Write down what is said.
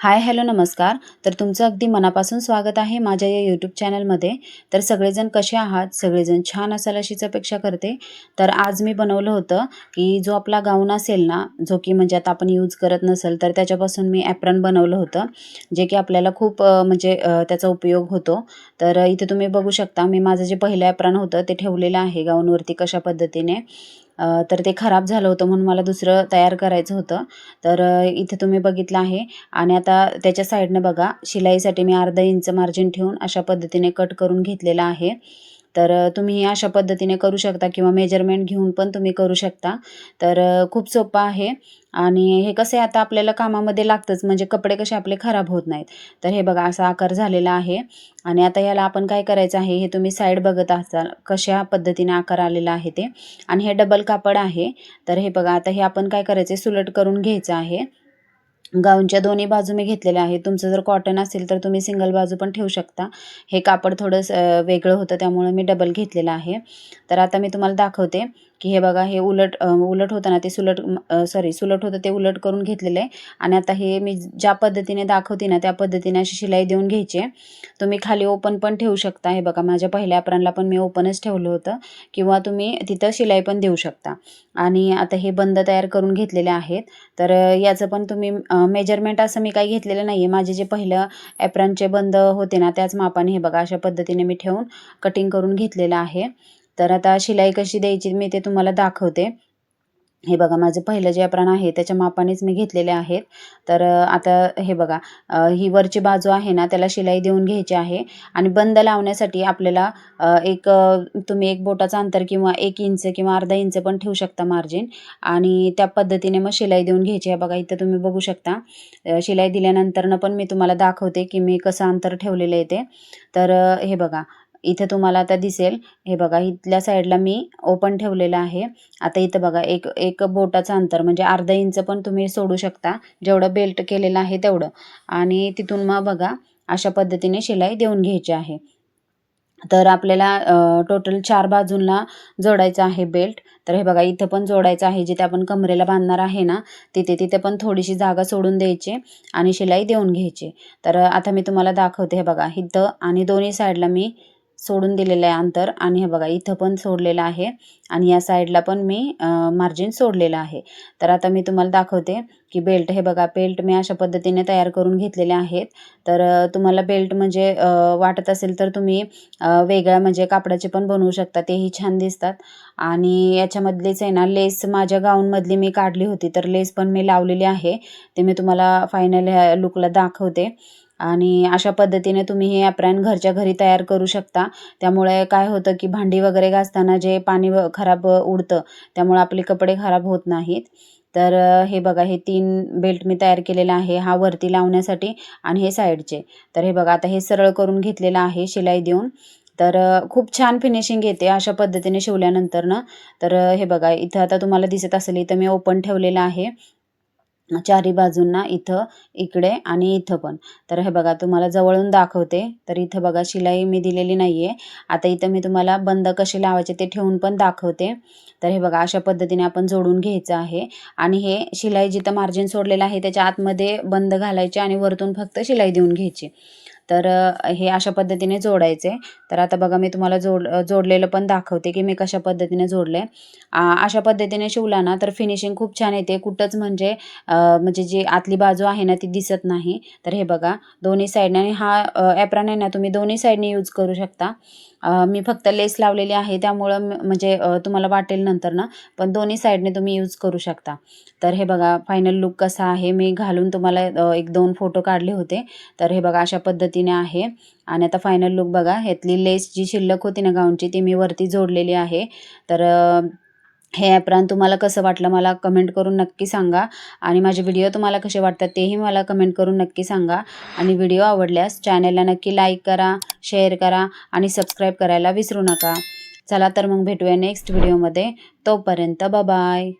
Hi hello नमस्कार. तर तुमचं अगदी मनापासून स्वागत आहे माझ्या या यूट्यूब चॅनलमध्ये तर सगळेजण कसे आहात? सगळेजण छान असाल अशीच अपेक्षा करते. तर आज मी बनवलं होतं की जो आपला गाऊन असेल ना जो की म्हणजे आता आपण यूज करत नसेल तर त्याच्यापासून मी ॲप्रन बनवलं होतं जे की आपल्याला खूप म्हणजे त्याचा उपयोग होतो. तर इथे तुम्ही बघू शकता मी माझं जे पहिलं ॲप्रन होतं ते ठेवलेलं आहे गाऊनवरती कशा पद्धतीने. तर ते खराब झालं होतं म्हणून मला दुसरं तयार करायचं होतं. तर इथे तुम्ही बघितलं आहे. आणि आता त्याच्या साईडनं बघा. शिलाईसाठी मी अर्धा इंच मार्जिन ठेवून अशा पद्धतीने कट करून घेतलेला आहे. तर तुम्ही अशा पद्धतीने करू शकता किंवा मेजरमेंट घेऊन पण तुम्ही करू शकता. तर खूप सोपं आहे. आणि हे कसे आता आपल्याला कामामध्ये लागतंच म्हणजे कपडे कसे आपले खराब होत नाहीत. तर हे बघा असा आकार झालेला आहे. आणि आता याला आपण काय करायचं आहे हे तुम्ही साईड बघत असाल कशा पद्धतीने आकार आलेला आहे ते. आणि हे डबल कापड आहे. तर हे बघा आता हे आपण काय करायचं सुलट करून घ्यायचं आहे. गाऊनच्या दोन्ही बाजू मी घेतलेल्या आहेत तुमचं जर कॉटन असेल तर तुम्ही सिंगल बाजू पण ठेवू शकता. हे कापड थोडंसं वेगळं होतं त्यामुळे मी डबल घेतलेलं आहे. तर आता मी तुम्हाला दाखवते. की हे बघा हे उलट उलट होतं ना ते सुलट सॉरी सुलट होतं ते उलट करून घेतलेलं आहे. आणि आता हे मी ज्या पद्धतीने दाखवते ना त्या पद्धतीने अशी शिलाई देऊन घ्यायची आहे. तुम्ही खाली ओपन पण ठेवू शकता. हे बघा माझ्या पहिल्या अप्रांला पण मी ओपनच ठेवलं होतं. किंवा तुम्ही तिथं शिलाई पण देऊ शकता. आणि आता हे बंद तयार करून घेतलेले आहेत. तर याचं पण तुम्ही मेजरमेंट असं मी काही घेतलेलं नाही आहे माझे जे पहिलं ॲप्रनचे बंद होते ना त्याच मापाने हे बघा अशा पद्धतीने मी ठेवून कटिंग करून घेतलेलं आहे. तर आता शिलाई कशी द्यायची मी ते तुम्हाला दाखवते. हे बघा माझं पहिलं जे अप्राण आहे त्याच्या मापानेच मी घेतलेले आहेत. तर आता हे बघा ही वरची बाजू आहे ना त्याला शिलाई देऊन घ्यायची आहे. आणि बंद लावण्यासाठी आपल्याला एक तुम्ही एक बोटाचं अंतर किंवा एक इंच किंवा अर्धा इंच पण ठेवू शकता मार्जिन. आणि त्या पद्धतीने मग शिलाई देऊन घ्यायची आहे. बघा इथं तुम्ही बघू शकता. शिलाई दिल्यानंतरनं पण मी तुम्हाला दाखवते की मी कसं अंतर ठेवलेलं आहे ते. तर हे बघा इथं तुम्हाला आता दिसेल. हे बघा इथल्या साईडला मी ओपन ठेवलेलं आहे. आता इथं बघा एक एक बोटाचं अंतर म्हणजे अर्धा इंच पण तुम्ही सोडू शकता. जेवढं बेल्ट केलेलं आहे तेवढं. आणि तिथून मग बघा अशा पद्धतीने शिलाई देऊन घ्यायची आहे. तर आपल्याला टोटल चार बाजूंना जोडायचं आहे बेल्ट. तर हे बघा इथं पण जोडायचं आहे जिथे आपण कमरेला बांधणार आहे ना तिथे तिथे पण थोडीशी जागा सोडून द्यायची आणि शिलाई देऊन घ्यायची. तर आता मी तुम्हाला दाखवते हे बघा इथं आणि दोन्ही साईडला मी सोडून दिलेलं आहे अंतर. आणि हे बघा इथं पण सोडलेलं आहे. आणि या साईडला पण मी मार्जिन सोडलेलं आहे. तर आता मी तुम्हाला दाखवते की बेल्ट हे बघा बेल्ट मी अशा पद्धतीने तयार करून घेतलेले आहेत. तर तुम्हाला बेल्ट म्हणजे वाटत असेल तर तुम्ही वेगळ्या म्हणजे कापडाचे पण बनवू शकता. तेही छान दिसतात. आणि याच्यामधलीच आहे ना लेस माझ्या गाऊनमधली मी काढली होती. तर लेस पण मी लावलेली आहे. ते मी तुम्हाला फायनल ह्या लुकला दाखवते. आणि अशा पद्धतीने तुम्ही हे ॲप्रॅन घरच्या घरी तयार करू शकता. त्यामुळे काय होतं की भांडी वगैरे घासताना जे पाणी व- खराब उडतं त्यामुळे आपले कपडे खराब होत नाहीत. तर हे बघा हे तीन बेल्ट मी तयार केलेला आहे हा वरती लावण्यासाठी आणि हे साईडचे. तर हे बघा आता हे सरळ करून घेतलेलं आहे शिलाई देऊन. तर खूप छान फिनिशिंग येते अशा पद्धतीने शिवल्यानंतर ना तर हे बघा इथं आता तुम्हाला दिसत असेल इथं मी ओपन ठेवलेलं आहे. चारी बाजूंना इथं इकडे आणि इथं पण. तर हे बघा तुम्हाला जवळून दाखवते. तर इथं बघा शिलाई मी दिलेली नाही आहे आता इथं मी तुम्हाला बंद कसे लावायचे ते ठेवून पण दाखवते. तर हे बघा अशा पद्धतीने आपण जोडून घ्यायचं आहे. आणि हे शिलाई जिथं मार्जिन सोडलेलं आहे त्याच्या आतमध्ये बंद घालायचे आणि वरतून फक्त शिलाई देऊन घ्यायची. तर हे अशा पद्धतीने जोडायचे. तर आता बघा मी तुम्हाला जोड जोडलेलं पण दाखवते की मी कशा पद्धतीने जोडले. अशा पद्धतीने शिवला ना तर फिनिशिंग खूप छान येते. कुठंच म्हणजे म्हणजे जी आतली बाजू आहे ना ती दिसत नाही. तर हे बघा दोन्ही साईडने आणि हा ॲप्रॉन आहे ना तुम्ही दोन्ही साईडने यूज करू शकता. मी फक्त लेस लावलेली आहे त्यामुळं म्हणजे तुम्हाला वाटेल नंतर ना पण दोन्ही साईडने तुम्ही यूज करू शकता. तर हे बघा फायनल लुक कसा आहे मी घालून तुम्हाला एक दोन फोटो काढले होते. तर हे बघा अशा पद्धतीने आहे. आणि आता फायनल लुक बघा ह्यातली लेस जी शिल्लक होती ना गाऊनची ती मी वरती जोडलेली आहे. तर हे ॲप्रॉन तुम्हाला कसं वाटलं मला कमेंट करून नक्की सांगा. आणि माझे व्हिडिओ तुम्हाला कसे वाटतात तेही मला कमेंट करून नक्की सांगा. आणि व्हिडिओ आवडल्यास चॅनलला नक्की लाईक करा शेअर करा आणि सबस्क्राईब करायला विसरू नका. चला तर मग भेटूया नेक्स्ट व्हिडिओमध्ये तोपर्यंत बाय